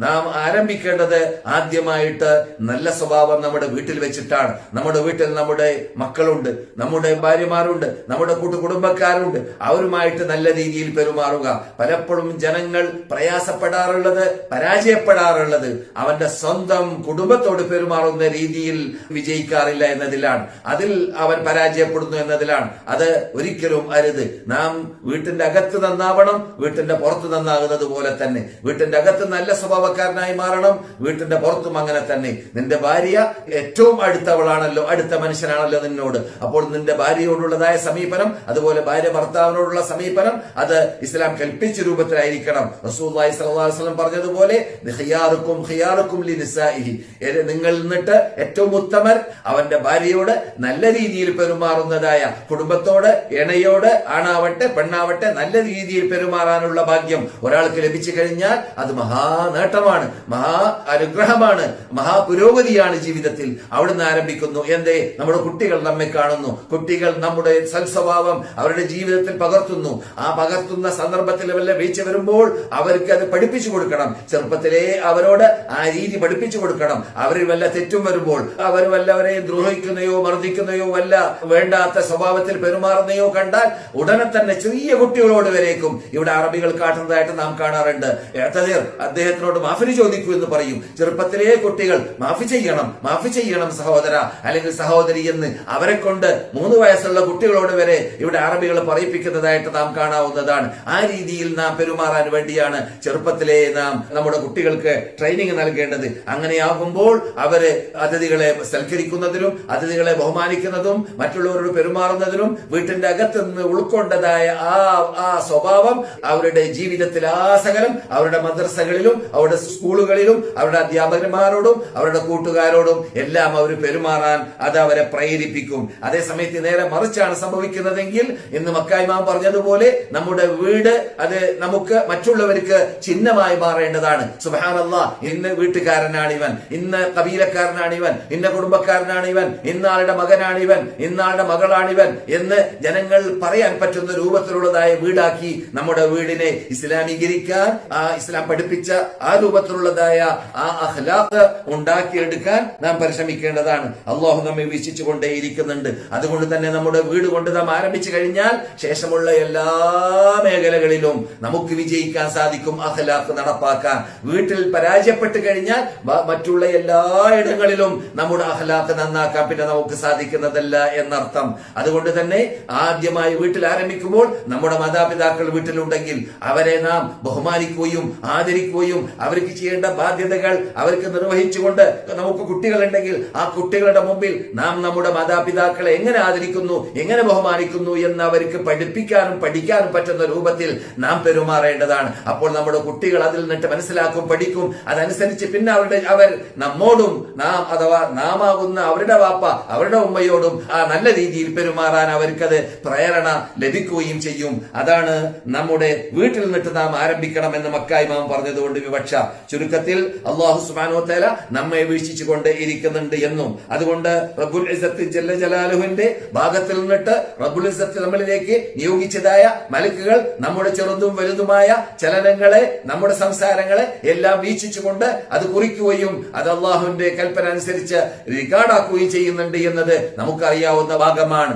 നാം ആരംഭിക്കേണ്ടത് ആദ്യമായിട്ട് നല്ല സ്വഭാവം നമ്മുടെ വീട്ടിൽ വെച്ചിട്ടാണ്. നമ്മുടെ വീട്ടിൽ നമ്മുടെ മക്കളുണ്ട് നമ്മുടെ ഭാര്യമാരുണ്ട് നമ്മുടെ കൂട്ടുകുടുംബക്കാരുണ്ട് അവരുമായിട്ട് നല്ല രീതിയിൽ പെരുമാറുക. പലപ്പോഴും ജനങ്ങൾ പ്രയാസപ്പെടാറുള്ളത് പരാജയപ്പെടാറുള്ളത്. അവന്റെ സ്വന്തം കുടുംബത്തോട് പെരുമാറുന്ന രീതിയിൽ വിജയിക്കാറില്ല എന്നതിലാണ്. അതിൽ അവൻ പരാജയപ്പെടുന്നു എന്നതിലാണ്. അത് ഒരിക്കലും അരുത്. നാം വീട്ടിന്റെ അകത്ത് നന്നാവണം വീട്ടിന്റെ പുറത്ത് നന്നാകുന്നത് പോലെ തന്നെ. വീട്ടിന്റെ അകത്ത് നല്ല സ്വഭാവക്കാരനായി മാറണം. വീട്ടിന്റെ പുറത്തും അങ്ങനെ തന്നെ. നിന്റെ ഭാര്യ ഏറ്റവും അടുത്തവളാണല്ലോ അടുത്ത മനുഷ്യനാണല്ലോ നിന്നോട്. അപ്പോൾ നിന്റെ ഭാര്യയോടുള്ളതായ സമീപനം അതുപോലെ ഭാര്യ ഭർത്താവിനോടുള്ള സമീപനം അത് ഇസ്ലാം കൽപ്പിച്ച രൂപത്തിലായിരിക്കണം. അലൈഹി വസല്ലം പറഞ്ഞതുപോലെ നിങ്ങൾ നിന്നിട്ട് ഏറ്റവും ഉത്തമൻ അവന്റെ ഭാര്യയോട് നല്ല രീതിയിൽ പെരുമാറുന്നതായ കുടുംബത്തോട് ഇണയോട് ആണാവട്ടെ പെണ്ണാവട്ടെ നല്ല രീതിയിൽ പെരുമാറാനുള്ള ഭാഗ്യം ഒരാൾക്ക് ലഭിച്ചു കഴിഞ്ഞാൽ അത് മഹാ നേട്ടമാണ് മഹാ അനുഗ്രഹമാണ് മഹാപുരോഗതിയാണ് ജീവിതത്തിൽ. അവിടുന്ന് ആരംഭിക്കുന്നു എന്തേ? നമ്മുടെ കുട്ടികൾ നമ്മെ കാണുന്നു. കുട്ടികൾ നമ്മുടെ സൽസ്വഭാവം അവരുടെ ജീവിതത്തിൽ പകർത്തുന്നു. ആ പകർത്തുന്ന സന്ദർഭത്തിൽ വല്ല വീഴ്ച വരുമ്പോൾ അവർക്ക് അത് പഠിപ്പിച്ചു കൊടുക്കണം. ചെറുപ്പത്തിലേ അവരോട് ആ രീതി പഠിപ്പിച്ചു കൊടുക്കണം. അവരിൽ വല്ല തെറ്റും വരുമ്പോൾ അവർ വല്ലവരെ ദ്രോഹിക്കുന്നയോ മർദ്ദിക്കുന്നയോ വല്ല വേണ്ടാത്ത സ്വഭാവത്തിൽ പെരുമാറുന്നയോ കണ്ടാൽ ഉടനെ തന്നെ ചെറിയ കുട്ടികളോട് വരേക്കും. ഇവിടെ അറബികൾ കാട്ടുന്നതായിട്ട് നാം കാണാറുണ്ട്. അദ്ദേഹത്തിനോട് മാഫി ചോദിക്കൂ എന്ന് പറയും. ചെറുപ്പത്തിലെ കുട്ടികൾ മാഫി ചെയ്യണം മാഫി ചെയ്യണം സഹോദര അല്ലെങ്കിൽ സഹോദരി എന്ന് അവരെ കൊണ്ട് മൂന്ന് വയസ്സുള്ള കുട്ടികളോട് വരെ ഇവിടെ അറബികൾ പറയിപ്പിക്കുന്നതായിട്ട് നാം കാണാവുന്നതാണ്. ആ രീതിയിൽ നാം പെരുമാറാൻ വേണ്ടിയാണ് ചെറുപ്പത്തിലെ നാം നമ്മുടെ കുട്ടികൾക്ക് ട്രെയിനിങ് നൽകേണ്ടത്. അങ്ങനെയാകുമ്പോൾ അവർ അതിഥികളെ സൽക്കരിക്കുന്നതിനും അതിഥികളെ ബഹുമാനിക്കുന്നതും മറ്റുള്ളവരോട് പെരുമാറുന്നതിനും വീട്ടിന്റെ അകത്ത് നിന്ന് ഉൾക്കൊണ്ടതായ ആ ആ സ്വഭാവം അവരുടെ ജീവിതത്തിൽ ആ സകലം അവരുടെ മദ്രസകളിലും അവരുടെ സ്കൂളുകളിലും അവരുടെ അധ്യാപകന്മാരോടും അവരുടെ കൂട്ടുകാരോടും എല്ലാം അവർ പെരുമാറാൻ അത് അവരെ പ്രേരിപ്പിക്കും. അതേസമയത്ത് നേരെ മറിച്ചാണ് സംഭവിക്കുന്നതെങ്കിൽ ഇന്ന് മക്കായ്മാൻ പറഞ്ഞതുപോലെ നമ്മുടെ വീട് അത് നമുക്ക് മറ്റുള്ളവർക്ക് ചിഹ്നമായി മാറേണ്ടതാണ്. സുബാനല്ല ഇന്ന് വീട്ടുകാരനാണ് ഇവൻ ഇന്ന് കബീലക്കാരനാണ് ഇവൻ ഇന്ന കുടുംബക്കാരനാണ് ഇവൻ ഇന്നാളുടെ മകനാണ് ഇവൻ ഇന്നാളുടെ മകളാണ് ഇവൻ എന്ന് ജനങ്ങൾ പറയാൻ പറ്റുന്ന രൂപത്തിലുള്ളതായ വീടാക്കി നമ്മുടെ വീടിനെ ഇസ്ലാമീകരിക്കാൻ ആ ഇസ്ലാം പഠിപ്പിച്ച ആ രൂപത്തിലുള്ളതായ ആ അഹ്ലാഖ് ഉണ്ടാക്കിയെടുക്കാൻ നാം പരിശ്രമിക്കേണ്ടതാണ്. അള്ളാഹു നമ്മെ വീക്ഷിച്ചു കൊണ്ടേയിരിക്കുന്നുണ്ട് അതുകൊണ്ട് തന്നെ നമ്മുടെ വീട് കൊണ്ട് നാം ആരംഭിച്ചു കഴിഞ്ഞാൽ ശേഷമുള്ള എല്ലാ മേഖലകളിലും നമുക്ക് വിജയിക്കാൻ സാധിക്കും അഹ്ലാഖ് നടപ്പാക്കാൻ. വീട്ടിൽ പരാജയപ്പെട്ടു കഴിഞ്ഞാൽ മറ്റുള്ള എല്ലാ ഇടങ്ങളിലും നമ്മുടെ അഹ്ലാഖ് നന്നാക്കാൻ പിന്നെ നമുക്ക് സാധിക്കുന്നതല്ല എന്നർത്ഥം. അതുകൊണ്ട് തന്നെ ആദ്യമായി വീട്ടിൽ ആരംഭിക്കുമ്പോൾ നമ്മുടെ മാതാപിതാക്കൾ വീട്ടിലുണ്ടെങ്കിൽ അവരെ നാം ബഹുമാനിക്കുകയും ആദരിക്കുകയും അവർക്ക് ചെയ്യേണ്ട ബാധ്യതകൾ അവർക്ക് നിർവഹിച്ചുകൊണ്ട് നമുക്ക് കുട്ടികളുണ്ടെങ്കിൽ ആ കുട്ടികളുടെ മുമ്പിൽ നാം നമ്മുടെ മാതാപിതാക്കളെ എങ്ങനെ ആദരിക്കുന്നു എങ്ങനെ ബഹുമാനിക്കുന്നു എന്ന് അവർക്ക് പഠിപ്പിക്കാനും പഠിക്കാനും പറ്റുന്ന രൂപത്തിൽ നാം പെരുമാറേണ്ടതാണ്. അപ്പോൾ നമ്മുടെ കുട്ടികൾ അതിൽ നിന്നിട്ട് മനസ്സിലാക്കും പഠിക്കും. അതനുസരിച്ച് പിന്നെ അവരുടെ അവർ നമ്മോടും നാം അഥവാ നാമാകുന്ന അവരുടെ വാപ്പ അവരുടെ ഉമ്മയോടും ആ നല്ല രീതിയിൽ പെരുമാറാൻ അവർക്കത് പ്രേരണ ലഭിക്കുകയും ചെയ്യും. അതാണ് നമ്മുടെ വീട്ടിൽ നിന്നിട്ട് നാം ആരംഭിക്കണം എന്ന് മക്കായി മാം പറഞ്ഞതുകൊണ്ട് വിവക്ഷ ചുരുക്കത്തിൽ അള്ളാഹു സുബാനോ തേല നമ്മെ വീക്ഷിച്ചുകൊണ്ട് ഇരിക്കുന്നുണ്ട് എന്നും. അതുകൊണ്ട് റബുൽ ഇസത്ത് ജല്ല ജലാലുവിന്റെ ഭാഗത്തിൽ നിന്നിട്ട് റബുൽ ഇസത്ത് നമ്മളിലേക്ക് നിയോഗിച്ചതായ മലക്കുകൾ നമ്മുടെ ചെറുതും വലുതുമായ ചലനങ്ങളെ നമ്മുടെ സംസാരങ്ങളെ എല്ലാം വീക്ഷിച്ചുകൊണ്ട് അത് കുറിക്കുകയും അത് അള്ളാഹുവിന്റെ കൽപ്പന അനുസരിച്ച് റിക്കാർഡാക്കുകയും ചെയ്യുന്നുണ്ട് എന്നത് നമുക്കറിയാവുന്ന ഭാഗമാണ്.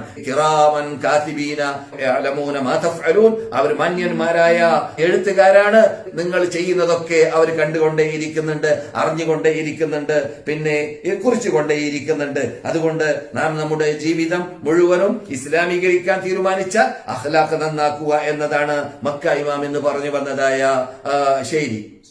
അവർ മാന്യന്മാരായ എഴുത്തുകാരാണ്. നിങ്ങൾ ചെയ്യുന്നതൊക്കെ അവർ കണ്ടുകൊണ്ടേയിരിക്കുന്നുണ്ട് അറിഞ്ഞുകൊണ്ടേയിരിക്കുന്നുണ്ട് പിന്നെ കുറിച്ചുകൊണ്ടേയിരിക്കുന്നുണ്ട്. അതുകൊണ്ട് നാം നമ്മുടെ ജീവിതം മുഴുവനും ഇസ്ലാമീകരിക്കാൻ തീരുമാനിച്ച അഹ്ലാഖ് നന്നാക്കുക എന്നതാണ് മക്ക ഇമാം എന്ന് പറഞ്ഞു വന്നതായ ശൈലി.